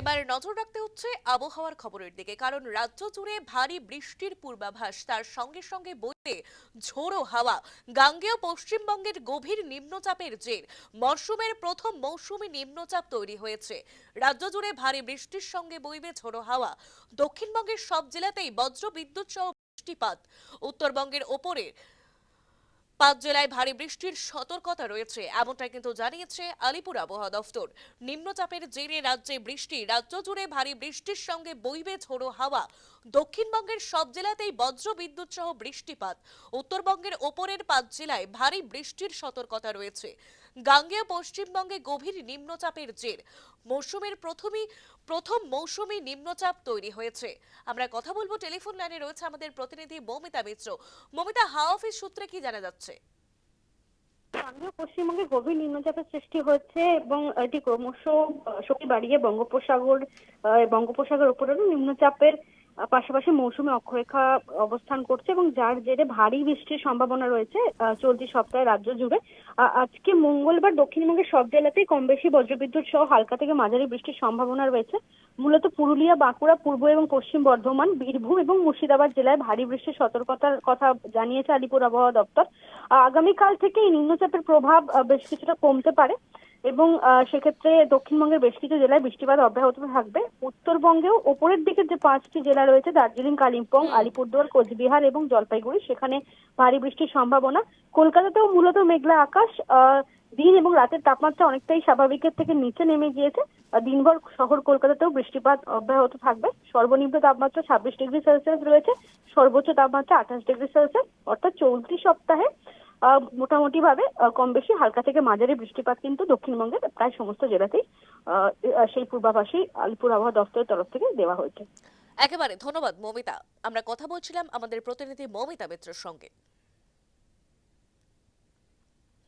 এবার নজর রাখতে হচ্ছে আবহাওয়ার খবরের দিকে, কারণ রাজ্য জুড়ে ভারী বৃষ্টির পূর্বাভাস, তার সঙ্গে সঙ্গে বইতে ঝোড়ো হাওয়া, গাঙ্গেয় পশ্চিমবঙ্গের গভীর নিম্নচাপের জের, মরশুমের প্রথম মৌসুমি নিম্নচাপ তৈরি হয়েছে। রাজ্য জুড়ে ভারী বৃষ্টির সঙ্গে বইবে ঝোড়ো হাওয়া, দক্ষিণবঙ্গের সব জেলাতেই বজ্র বিদ্যুৎ সহ বৃষ্টিপাত, উত্তরবঙ্গের ওপরে পাঁচ জেলায় ভারী বৃষ্টির সতর্কতা রয়েছে এমনটা কিন্তু জানিয়েছে আলিপুর আবহাওয়া দফতর। নিম্নচাপের জেরে রাজ্যে বৃষ্টি, রাজ্য জুড়ে ভারী বৃষ্টির সঙ্গে বইবে ঝোড়ো হাওয়া। দক্ষিণবঙ্গের সব জেলাতেই বজ্র বিদ্যুৎ সহ বৃষ্টিপাত। উত্তরবঙ্গের ওপরের পাঁচ জেলায় ভারী বৃষ্টির সতর্কতা রয়েছে। গাঙ্গেয় পশ্চিমবঙ্গে গভীর নিম্নচাপের জের। মৌসুমের প্রথমই প্রথম মৌসুমি নিম্নচাপ তৈরি হয়েছে। আমরা কথা বলব, টেলিফোন লাইনে রয়েছে আমাদের প্রতিনিধি মমিতা মিত্র। মমিতা, হাওয়া অফিস সূত্রে কি জানা যাচ্ছে? স্থানীয় পশ্চিমবঙ্গে গভীর নিম্নচাপের সৃষ্টি হচ্ছে এবং এটি ক্রমশ শক্তি বাড়িয়ে বঙ্গোপসাগর বঙ্গোপসাগর উপরেও নিম্নচাপের পাশাপাশি মৌসুমে অক্ষরেখা অবস্থান করছে এবং যার জেরে ভারী বৃষ্টির সম্ভাবনা রয়েছে চলতি সপ্তাহে রাজ্য জুড়ে। আজকে মঙ্গলবার দক্ষিণবঙ্গের সব জেলাতেই কম বেশি বজ্রবিদ্যুৎ সহ হালকা থেকে মাঝারি বৃষ্টির সম্ভাবনা রয়েছে। মূলত পুরুলিয়া, বাঁকুড়া, পূর্ব এবং পশ্চিম বর্ধমান, বীরভূম এবং মুর্শিদাবাদ জেলায় ভারী বৃষ্টির সতর্কতার কথা জানিয়েছে আলিপুর আবহাওয়া দপ্তর। আগামীকাল থেকে এই নিম্নচাপের প্রভাব বেশ কিছুটা কমতে পারে। এবং সেক্ষেত্রে দক্ষিণবঙ্গের বেশ কিছু জেলায় বৃষ্টিপাত অব্যাহত থাকবে। উত্তরবঙ্গেও ওপরের দিকে যে পাঁচটি জেলা রয়েছে দার্জিলিং কালিম্পং আলিপুরদুয়ার কোচবিহার এবং জলপাইগুড়ি সেখানে ভারী বৃষ্টির সম্ভাবনা। কলকাতাতেও মূলত মেঘলা আকাশ আহ, দিন এবং রাতের তাপমাত্রা অনেকটাই স্বাভাবিকের থেকে নিচে নেমে গিয়েছে। দিনভর শহর কলকাতাতেও বৃষ্টিপাত অব্যাহত থাকবে। সর্বনিম্ন তাপমাত্রা ছাব্বিশ ডিগ্রি সেলসিয়াস রয়েছে। সর্বোচ্চ তাপমাত্রা আঠাশ ডিগ্রি সেলসিয়াস অর্থাৎ চলতি সপ্তাহে মোটামুটি ভাবে কম বেশি হালকা থেকে মাঝারি বৃষ্টিপাত কিন্তু দক্ষিণবঙ্গের প্রায় সমস্ত জেলাতেই সেই পূর্বাভাসই আলিপুর আবহাওয়া দপ্তরের তরফ থেকে দেওয়া হয়েছে। একেবারে, ধন্যবাদ, মমিতা। আমরা কথা বলছিলাম আমাদের প্রতিনিধি মমিতা মিত্রের সঙ্গে।